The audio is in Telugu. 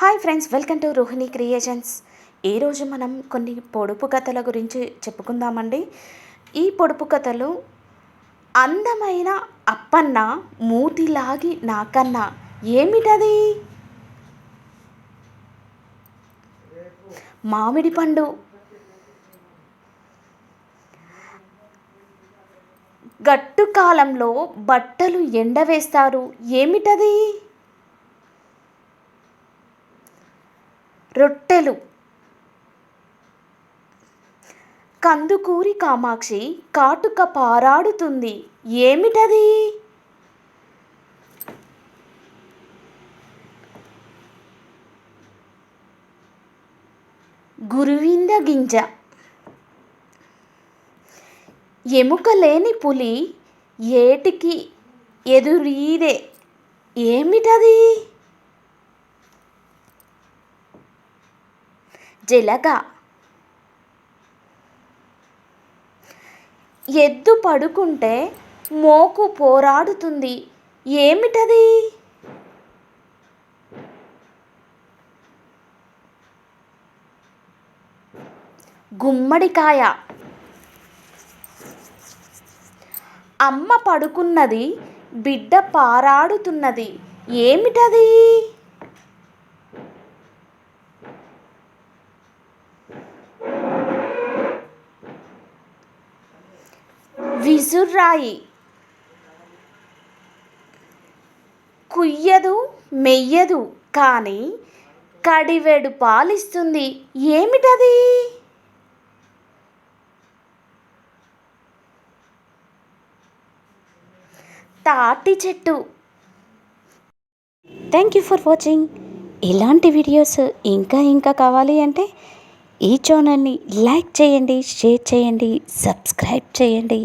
Hi friends welcome to Rohini creations. ఈరోజు మనం కొన్ని పొడుపు కథల గురించి చెప్పుకుందామండి. ఈ పొడుపు కథలు అందమైన అప్పన్న మూతిలాగి నాకన్నా ఏమిటది? మామిడి పండు. గట్టు కాలంలో బట్టలు ఎండవేస్తారు ఏమిటది? రొట్టెలు. కందుకూరి కామాక్షి కాటుక పారాడుతుంది. ఏమిటది? గురువింద గింజ. ఎముక లేని పులి ఏటికి ఎదురీదే. ఏమిటది? జలగ. ఎద్దు పడుకుంటే మోకు పోరాడుతుంది. ఏమిటది? గుమ్మడికాయ. అమ్మ పడుకున్నది బిడ్డ పారాడుతున్నది. ఏమిటది? విసురాయి. కుయ్యదు మెయ్యదు కానీ కడివెడు పాలిస్తుంది. ఏమిటది? తాటి చెట్టు. థ్యాంక్ యూ ఫర్ వాచింగ్ ఇలాంటి వీడియోస్ ఇంకా ఇంకా కావాలి అంటే ఈ ఛానల్ని లైక్ చేయండి షేర్ చేయండి సబ్స్క్రైబ్ చేయండి.